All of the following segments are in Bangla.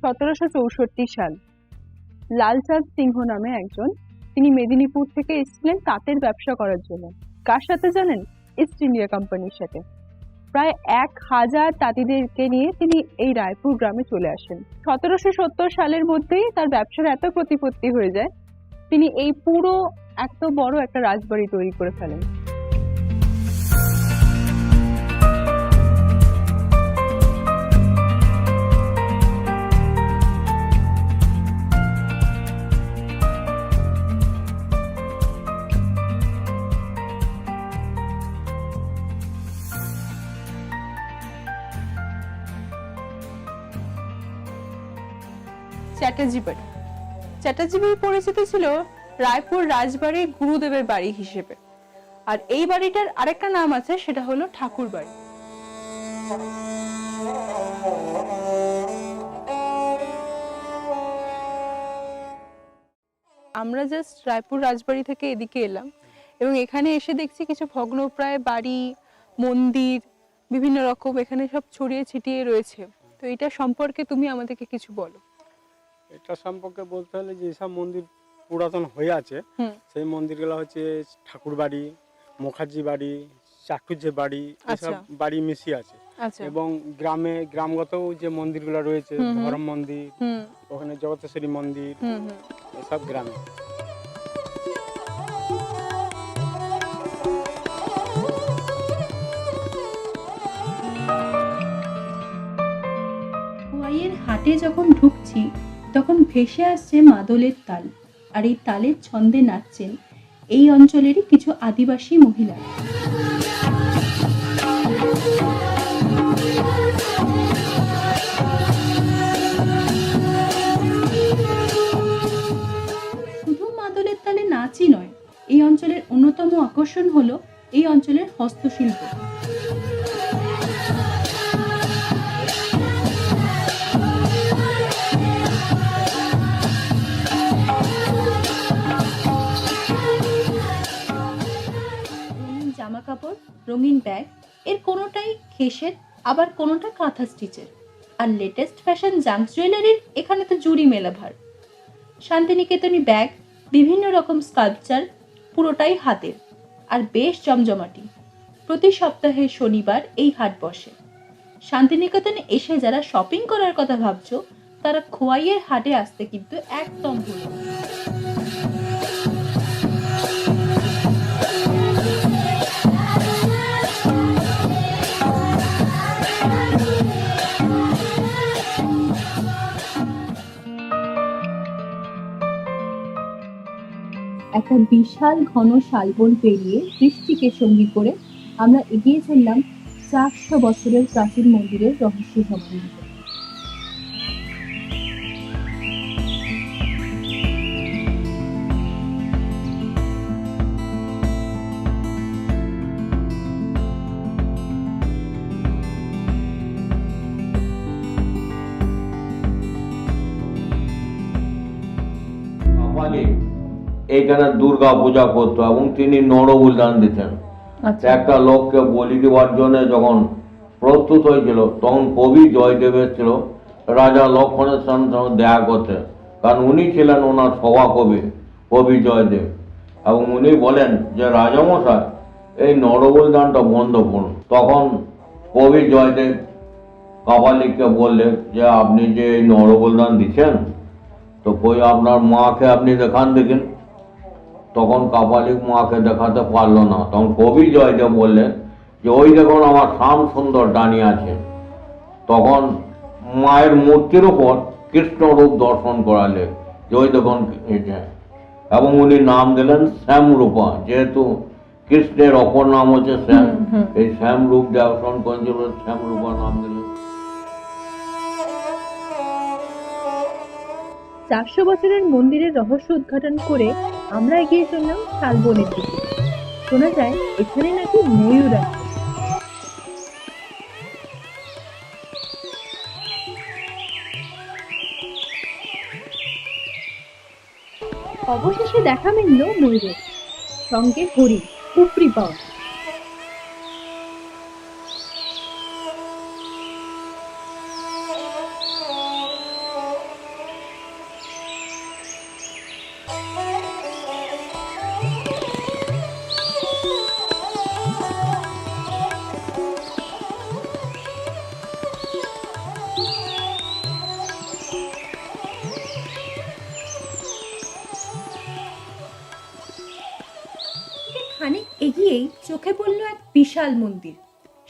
সতেরোশো চৌষট্টি সাল। লালচাঁদ সিংহ নামে একজন। তিনি মেদিনীপুর থেকে এসেছিলেন তাঁতের ব্যবসা করার জন্য। কার সাথে জানেন? ইস্ট ইন্ডিয়া কোম্পানির সাথে। প্রায় এক হাজার তাঁতিদেরকে নিয়ে তিনি এই রায়পুর গ্রামে চলে আসেন। সতেরোশো সত্তর সালের মধ্যেই তার ব্যবসার এত প্রতিপত্তি হয়ে যায়। তিনি এই পুরো এত বড় একটা রাজবাড়ি তৈরি করে ফেলেন। চ্যাটার্জি বাড়ি চ্যাটার্জি বাড়ি পরিচিত ছিল রায়পুর রাজবাড়ির গুরুদেবের বাড়ি হিসেবে। আর এই বাড়িটার আরেকটা নাম আছে, সেটা হলো ঠাকুর বাড়ি আমরা জাস্ট রায়পুর রাজবাড়ি থেকে এদিকে এলাম এবং এখানে এসে দেখছি কিছু ভগ্নপ্রায় বাড়ি, মন্দির, বিভিন্ন রকম এখানে সব ছড়িয়ে ছিটিয়ে রয়েছে। তো এটা সম্পর্কে তুমি আমাদেরকে কিছু বলো। এটা সম্পর্কে বলতে হলে যে সব মন্দির পুরাতন হয়ে আছে। সেই মন্দিরগুলো হচ্ছে ঠাকুর বাড়ি মুখার্জি বাড়ি চাটুর্যের বাড়ি এসব আচ্ছা। বাড়ি মিশিয়ে আছে আচ্ছা এবং গ্রামে গ্রামগত যে মন্দিরগুলো রয়েছে। ধরম মন্দির ওখানে জগতেশ্বরী মন্দির এসব গ্রামে হাটে যখন ঢুকছি তখন ভেসে আসছে মাদলের তাল, আর এই তালের ছন্দে নাচছেন এই অঞ্চলেরই কিছু আদিবাসী মহিলা। শুধু মাদলের তালে নাচই নয়, এই অঞ্চলের অন্যতম আকর্ষণ হলো এই অঞ্চলের হস্তশিল্প। রঙিন ব্যাগ, এর কোনোটাই খেসের, আবার কোনোটা কাঁথা স্টিচের। আর লেটেস্ট ফ্যাশন জাঙ্কস জুয়েলারির এখানে তো জুড়ি মেলা ভার। শান্তিনিকেতনী ব্যাগ, বিভিন্ন রকম স্কাল্পচার পুরোটাই হাতের। আর বেশ জমজমাটি। প্রতি সপ্তাহে শনিবার এই হাট বসে। শান্তিনিকেতনে এসে যারা শপিং করার কথা ভাবছ, তারা খোয়াইয়ের হাটে আসতে কিন্তু একদম ভুলো একটা বিশাল ঘন শালবন পেরিয়ে বৃষ্টিকে সঙ্গী করে আমরা এগিয়ে চললাম চারশো বছরের প্রাচীন মন্দিরের রহস্য সম্বন্ধে আমাকে এইখানে দুর্গা পূজা করতো এবং তিনি নরবলিদান দিতেন। আচ্ছা। একটা লোককে বলি দেওয়ার জন্য যখন প্রস্তুত হয়েছিল তখন কবি জয়দেব এসেছিল রাজা লক্ষণের সঙ্গে সঙ্গে দেখা করতে। কারণ উনি ছিলেন ওনার সভাকবি কবি কবি জয়দেব। এবং উনি বলেন যে রাজামশাই এই নরবলিদানটা বন্ধ করুন। তখন কবি জয়দেব কাপালিককে বললেন যে আপনি যে এই নরবলিদান দিচ্ছেন তো কই আপনার মাকে আপনি দেখান দেখেন তখন কাপালিক মাকে দেখাতে পারল না। তখন কবি জয়দেব বললেন যে ওই দেখুন আমার শ্যাম সুন্দর দাঁড়িয়ে আছে। তখন মায়ের মূর্তির উপর কৃষ্ণ রূপ দর্শন করালে যে ওই দেখুন এবং উনি নাম দিলেন শ্যামরূপা। যেহেতু কৃষ্ণের অপর নাম হচ্ছে শ্যাম। এই শ্যাম রূপ দর্শন করেছিল শ্যামরূপা নাম দিলেন। চারশো বছরের মন্দিরের রহস্য উদ্ঘাটন করে আমরা এগিয়ে চললাম শালবনের দিকে। শোনা যায়, এখানে নাকি ময়ূর আছে। অবশেষে দেখা মিলল ময়ূরের। সঙ্গে হরিণ উপরি পাওয়া। এগিয়েই চোখে পড়ল এক বিশাল মন্দির,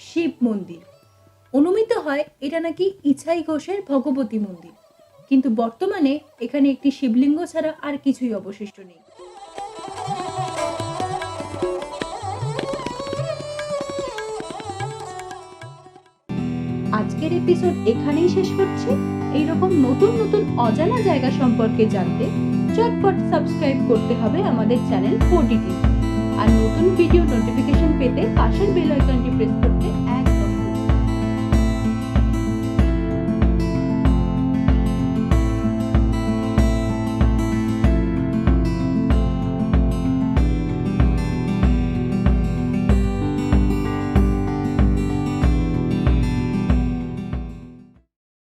শিব মন্দির। অনুমিত হয় এটা নাকি ইছাই ঘোষের ভগবতী মন্দির। কিন্তু বর্তমানে এখানে একটি শিবলিঙ্গ ছাড়া আর কিছুই অবশিষ্ট নেই। আজকের এপিসোড এখানেই শেষ করছি। এইরকম নতুন নতুন অজানা জায়গা সম্পর্কে জানতে চটপট সাবস্ক্রাইব করতে হবে আমাদের চ্যানেল ফোর্টি আর নতুন ভিডিও নোটিফিকেশন পেতে পাশের বেল আইকনটি প্রেস করতে